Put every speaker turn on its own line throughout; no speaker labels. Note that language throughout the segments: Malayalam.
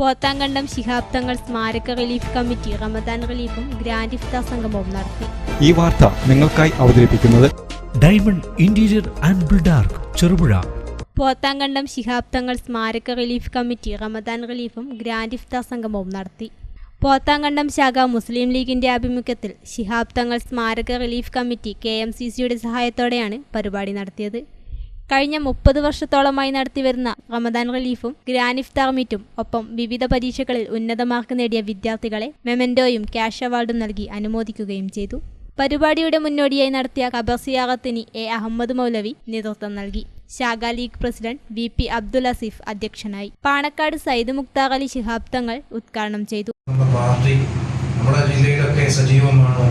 പോത്താങ്കണ്ടം ശിഹാബ് തങ്ങൾ സ്മാരക റിലീഫ് കമ്മിറ്റി റമദാൻ റിലീഫും ഗ്രാൻഡ് ഇഫ്താർ സംഗമവും നടത്തി.
ഈ വാർത്ത നിങ്ങൾക്കായി അവതരിപ്പിക്കുന്നത്
diamond interior and buildark Cherupuzha.
Pothankandam Shihab Thangal സ്മാരക റിലീഫ് കമ്മിറ്റി റമദാൻ റിലീഫും ഗ്രാൻഡ് ഇഫ്താർ സംഗമവും നടത്തി. പോത്താങ്കണ്ടം ശാഖ മുസ്ലിം ലീഗിന്റെ ആഭിമുഖ്യത്തിൽ ശിഹാബ് തങ്ങൾ സ്മാരക relief committee K M C സിയുടെ സഹായത്തോടെയാണ് പരിപാടി നടത്തിയത്. കഴിഞ്ഞ മുപ്പത് വർഷത്തോളമായി നടത്തിവരുന്ന റമദാൻ റിലീഫും ഗ്രാനിഫ് മീറ്റും ഒപ്പം വിവിധ പരീക്ഷകളിൽ ഉന്നത മാർക്ക് നേടിയ വിദ്യാർത്ഥികളെ മെമന്റോയും ക്യാഷ് അവാർഡും നൽകി അനുമോദിക്കുകയും ചെയ്തു. പരിപാടിയുടെ മുന്നോടിയായി നടത്തിയ ഖബർ എ അഹമ്മദ് മൗലവി നേതൃത്വം നൽകി. ശാഖ league president V P Abdul Aseef അധ്യക്ഷനായി. പാണക്കാട് സയ്യിദ് മുക്താർ അലി ശിഹാബ് തങ്ങൾ ഉദ്ഘാടനം ചെയ്തു.
പാർട്ടി നമ്മുടെ ജില്ലയിലൊക്കെ സജീവമാണ്.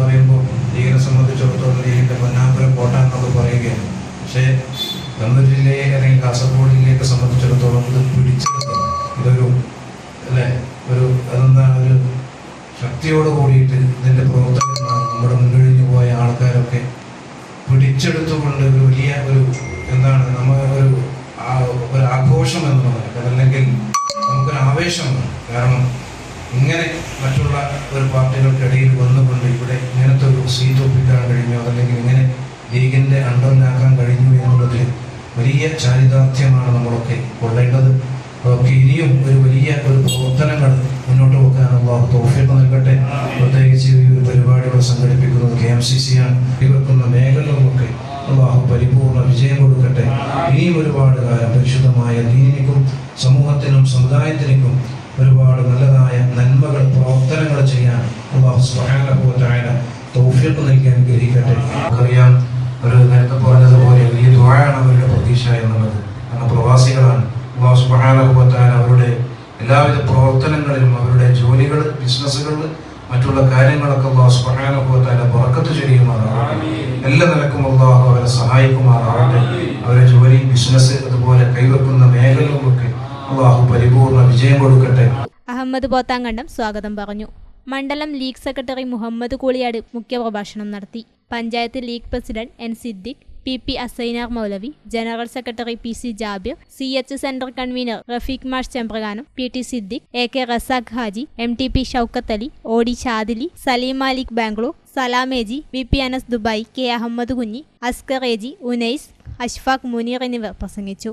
പറയുമ്പോൾ ലീഗിനെ സംബന്ധിച്ചിടത്തോളം ലീഗിന്റെ പൊന്നാമ്പലം കോട്ട പറയുകയാണ്. പക്ഷേ ജില്ലയെ അല്ലെങ്കിൽ കാസർഗോഡ് ജില്ലയൊക്കെ സംബന്ധിച്ചിടത്തോളം ഇത് പിടിച്ചെടുക്കണം ഇതൊരു അല്ലേ? ഒരു അതെന്താ ഒരു ശക്തിയോട് കൂടിയിട്ട് ഇതിന്റെ പ്രവർത്തകന്മാർ നമ്മുടെ മുന്നൊഴിഞ്ഞു പോയ ആൾക്കാരൊക്കെ പിടിച്ചെടുത്തുകൊണ്ട് ഒരു വലിയ ഒരു എന്താണ് നമ്മ ഒരു ഒരു ആഘോഷം എന്നുള്ളത് അതല്ലെങ്കിൽ നമുക്കൊരു ആവേശം കാരണം ഇങ്ങനെ മറ്റുള്ള ഒരു പാർട്ടികൾക്കിടയിൽ വന്നുകൊണ്ട് ഇവിടെ ഇങ്ങനത്തെ ഒരു സീറ്റ് ഒപ്പിക്കാൻ കഴിഞ്ഞു അതല്ലെങ്കിൽ ഇങ്ങനെ ലീഗിന്റെ അണ്ടറിലാക്കാൻ കഴിഞ്ഞു എന്നുള്ളതിൽ വലിയ ചാരിതാർത്ഥ്യമാണ് നമ്മളൊക്കെ കൊള്ളേണ്ടത്. അതൊക്കെ ഇനിയും ഒരു വലിയ ഒരു പ്രവർത്തനങ്ങൾ മുന്നോട്ട് വെക്കാൻ അള്ളാഹു തോഫിയൊക്കെ നൽകട്ടെ. പ്രത്യേകിച്ച് ഈ ഒരു പരിപാടികൾ സംഘടിപ്പിക്കുന്നത് കെ എം സി സി ആണ്. ഇവർക്കുന്ന മേഖലകളിലൊക്കെ അള്ളാഹു പരിപൂർണ വിജയം കൊടുക്കട്ടെ. ഇനിയും ഒരുപാട് കാലം പരിശുദ്ധമായ ദീനിനും സമൂഹത്തിനും സമുദായത്തിനും ഒരുപാട് നല്ലതായ നന്മകൾ പ്രവർത്തനങ്ങൾ ചെയ്യാൻ അള്ളാഹു സുബ്ഹാനഹുവതആല തോഫിയൊക്കെ നൽകി എന്നുള്ളത് കാരണം പ്രവാസികളാണ്. അള്ളാഹു അവരുടെ എല്ലാവിധ പ്രവർത്തനങ്ങളിലും അവരുടെ ജോലികൾ ബിസിനസ്സുകൾ മറ്റുള്ള കാര്യങ്ങളൊക്കെ അള്ളാഹു സുബ്ഹാനഹുവതആല പുറക്കത്ത് ചെയ്യുമാറാവട്ടെ എല്ലാ നിലക്കും അള്ളാഹു അവരെ സഹായിക്കുമാറാവട്ടെ അവരെ ജോലി ബിസിനസ് അതുപോലെ കൈവെക്കുന്ന മേഖലകളിലൊക്കെ അള്ളാഹു പരിപൂർണ വിജയം കൊടുക്കട്ടെ.
അഹമ്മദ് പോത്താങ്കണ്ടം സ്വാഗതം പറഞ്ഞു. മണ്ഡലം ലീഗ് സെക്രട്ടറി മുഹമ്മദ് കൂളിയാട് മുഖ്യപ്രഭാഷണം നടത്തി. Panchayat league president N Siddique P P Asainar Moulavi general secretary P C Jabir C H centre convener Rafeeq മാഷ് Chembrakanam P T Siddique A K Razak Haji M T P Shoukath Ali O D Shadili Saleem Malik Bangalore സലാമേജി V P Anas Dubai K Ahammed Kunhi Askar AG Unais Ashfaq Muneer എന്നിവർ പ്രസംഗിച്ചു.